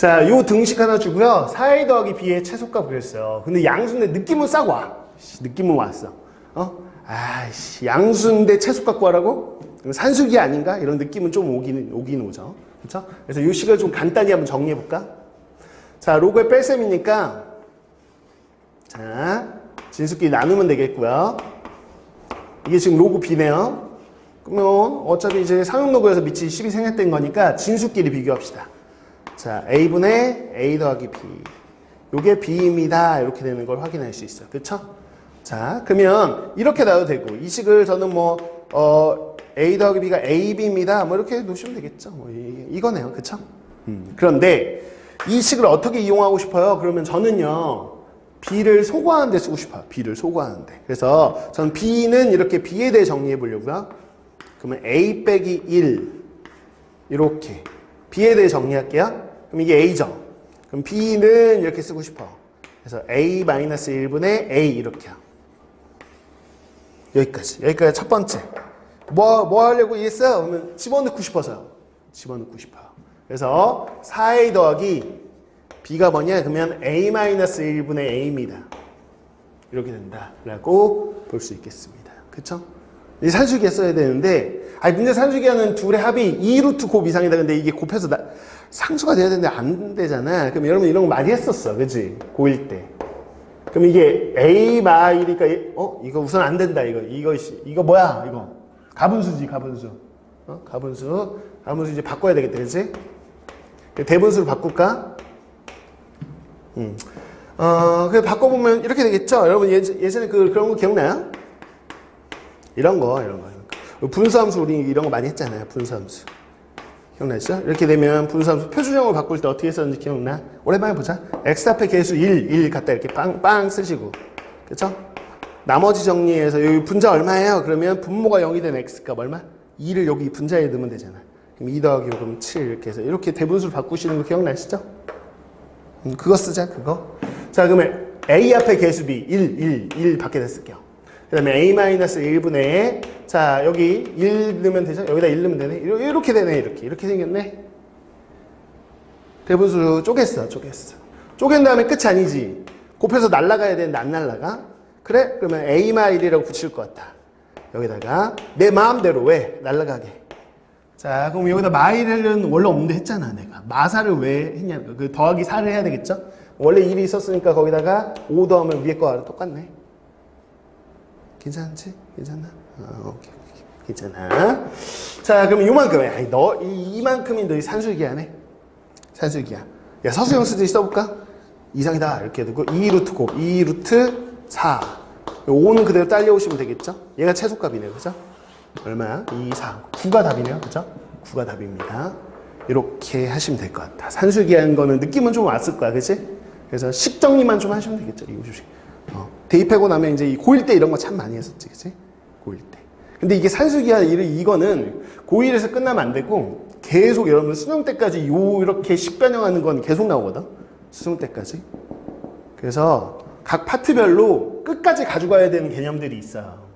자, 요 등식 하나 주고요. 4a 더하기 b의 최소값 그랬어요. 근데 양수인데 느낌은 싹 와. 씨, 느낌은 왔어. 어? 아이씨, 양수인데 최소값 구하라고? 산수기 아닌가? 이런 느낌은 좀 오긴, 오긴 오죠. 그쵸? 그래서 요 식을 좀 간단히 한번 정리해볼까? 자, 로그의 뺄셈이니까, 자, 진수끼리 나누면 되겠고요. 이게 지금 로그 b네요. 그러면 어차피 이제 상용 로그에서 밑이 10이 생략된 거니까 진수끼리 비교합시다. 자, a분의 a 더하기 b. 요게 b입니다. 이렇게 되는 걸 확인할 수 있어요. 그쵸? 자, 그러면 이렇게 놔도 되고, 이 식을 저는 뭐, 어, a 더하기 b가 ab입니다. 뭐 이렇게 놓으시면 되겠죠. 뭐 이, 이거네요. 그쵸? 음, 그런데 이 식을 어떻게 이용하고 싶어요? 그러면 저는요, b를 소거하는 데 쓰고 싶어요. b를 소거하는 데. 그래서 저는 b는 이렇게 b에 대해 정리해 보려고요. 그러면 a 빼기 1 이렇게 b에 대해 정리할게요. 그럼 이게 a죠. 그럼 b는 이렇게 쓰고 싶어. 그래서 a-1분의 a 이렇게요. 여기까지. 여기까지 첫 번째. 뭐, 뭐 하려고 이랬어요? 그러면 집어넣고 싶어서요. 집어넣고 싶어요. 그래서 4a 더하기 b가 뭐냐? 그러면 a-1분의 a입니다. 이렇게 된다. 라고 볼 수 있겠습니다. 그쵸? 이 산수기에 써야 되는데, 아니, 근데 산수기 하는 둘의 합이 2루트 곱 이상이다. 근데 이게 곱해서 나, 상수가 돼야 되는데 안 되잖아. 그럼 여러분 이런 거 많이 했었어. 그지? 고1 때. 그럼 이게 A 마일이니까, 어? 이거 우선 안 된다. 이거, 이거, 씨. 이거 뭐야? 이거. 가분수지, 가분수. 어? 가분수. 가분수 이제 바꿔야 되겠다. 그지? 대분수로 바꿀까? 음. 어, 그 바꿔보면 이렇게 되겠죠? 여러분 예, 예전에 그, 그런 거 기억나요? 이런 거, 이런 거. 분수함수 우리 이런 거 많이 했잖아요. 분수함수. 기억나시죠? 이렇게 되면 분수함수 표준형으로 바꿀 때 어떻게 했었는지 기억나? 오랜만에 보자. x 앞에 개수 1, 1 갖다 이렇게 빵빵 쓰시고. 그쵸? 나머지 정리해서 여기 분자 얼마예요? 그러면 분모가 0이 된 x값 얼마? 2를 여기 분자에 넣으면 되잖아. 그럼 2 더하기 5 그럼 7 이렇게 해서 이렇게 대분수를 바꾸시는 거 기억나시죠? 음, 그거 쓰자 그거. 자 그러면 a 앞에 개수 b 1, 1, 1 밖에다 쓸게요. 그 다음에 a-1분의 자 여기 1 넣으면 되죠? 여기다 1 넣으면 되네. 이렇게 되네 이렇게 이렇게 생겼네. 대분수 쪼갰어 쪼갰어. 쪼갠 다음에 끝이 아니지. 곱해서 날라가야 되는데 안 날라가. 그래? 그러면 a-1이라고 붙일 것 같다. 여기다가 내 마음대로 왜 날라가게. 자, 그럼 여기다 마일은 원래 없는데 했잖아, 내가. 마사를 왜 했냐. 그 더하기 4를 해야 되겠죠? 원래 1이 있었으니까 거기다가 5 더하면 위에 거랑 똑같네. 괜찮지? 괜찮나? 아, 오케이, 오케이. 괜찮아. 자, 그럼 요만큼에. 아니, 너, 이, 이만큼이 너희 산술기야, 네? 산술기야. 야, 서수형 수지 써볼까? 이상이다. 이렇게 두고, 2루트 곱, 2루트 4. 5는 그대로 딸려오시면 되겠죠? 얘가 최소값이네요. 그죠? 얼마야? 2, 4. 9가 답이네요. 그죠? 9가 답입니다. 이렇게 하시면 될 것 같다. 산술기한 거는 느낌은 좀 왔을 거야. 그치? 그래서 식 정리만 좀 하시면 되겠죠. 이 우주식. 어, 대입하고 나면 이제 이 고1 때 이런 거 참 많이 했었지. 그치? 고1 때. 근데 이게 산술기한 일 이거는 고1에서 끝나면 안 되고 계속 여러분 수능 때까지 요 이렇게 식 변형 하는 건 계속 나오거든. 수능 때까지. 그래서 각 파트별로 끝까지 가져가야 되는 개념들이 있어요.